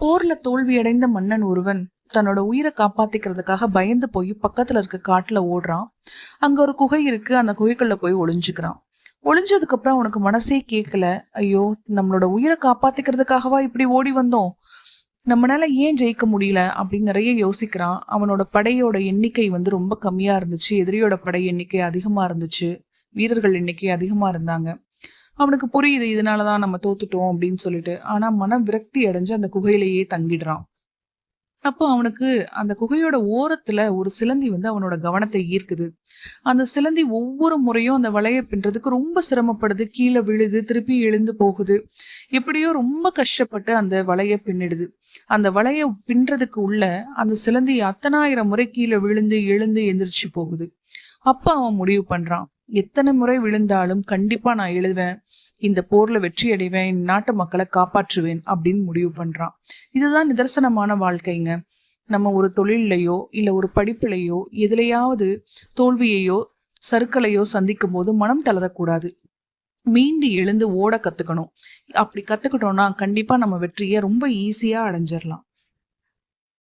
போர்ல தோல்வியடைந்த மன்னன் ஒருவன் தன்னோட உயிரை காப்பாத்திக்கிறதுக்காக பயந்து போய் பக்கத்துல இருக்க காட்டுல ஓடுறான். அங்க ஒரு குகை இருக்கு. அந்த குகைக்குள்ள போய் ஒளிஞ்சுக்கிறான். ஒளிஞ்சதுக்கு அப்புறம் அவனுக்கு மனசே கேட்கல ஐயோ நம்மளோட உயிரை காப்பாத்திக்கிறதுக்காகவா இப்படி ஓடி வந்தோம்? நம்மளால ஏன் ஜெயிக்க முடியல? அப்படின்னு நிறைய யோசிக்கிறான். அவனோட படையோட எண்ணிக்கை வந்து ரொம்ப கம்மியா இருந்துச்சு. எதிரியோட படை எண்ணிக்கை அதிகமா இருந்துச்சு. வீரர்கள் எண்ணிக்கை அதிகமா இருந்தாங்க. அவனுக்கு புரியுது இதனால தான் நம்ம தோத்துட்டோம் அப்படின்னு சொல்லிட்டு. ஆனால் மன விரக்தி அடைஞ்சு அந்த குகையிலேயே தங்கிடுறான். அப்போ அவனுக்கு அந்த குகையோட ஓரத்துல ஒரு சிலந்தி வந்து அவனோட கவனத்தை ஈர்க்குது. அந்த சிலந்தி ஒவ்வொரு முறையும் அந்த வலையை பின்றதுக்கு ரொம்ப சிரமப்படுது. கீழே விழுது திருப்பி எழுந்து போகுது. எப்படியோ ரொம்ப கஷ்டப்பட்டு அந்த வலையை பின்னிடுது. அந்த வலையை பின்றதுக்கு உள்ள அந்த சிலந்தி அத்தனாயிரம் முறை கீழே விழுந்து எழுந்து எந்திரிச்சு போகுது. அப்ப அவன் முடிவு பண்றான். எத்தனை முறை விழுந்தாலும் கண்டிப்பா நான் எழுதுவேன் இந்த போர்ல வெற்றி அடைவேன். என் நாட்டு மக்களை காப்பாற்றுவேன் அப்படின்னு முடிவு பண்றான். இதுதான் நிதர்சனமான வாழ்க்கைங்க. நம்ம ஒரு தொழிலையோ இல்ல ஒரு படிப்பிலையோ எதுலையாவது தோல்வியையோ சறுக்களையோ சந்திக்கும் போது மனம் தளரக்கூடாது. மீண்டு எழுந்து ஓட கத்துக்கணும். அப்படி கத்துக்கிட்டோம்னா கண்டிப்பா நம்ம வெற்றியை ரொம்ப ஈஸியா அடைஞ்சிடலாம்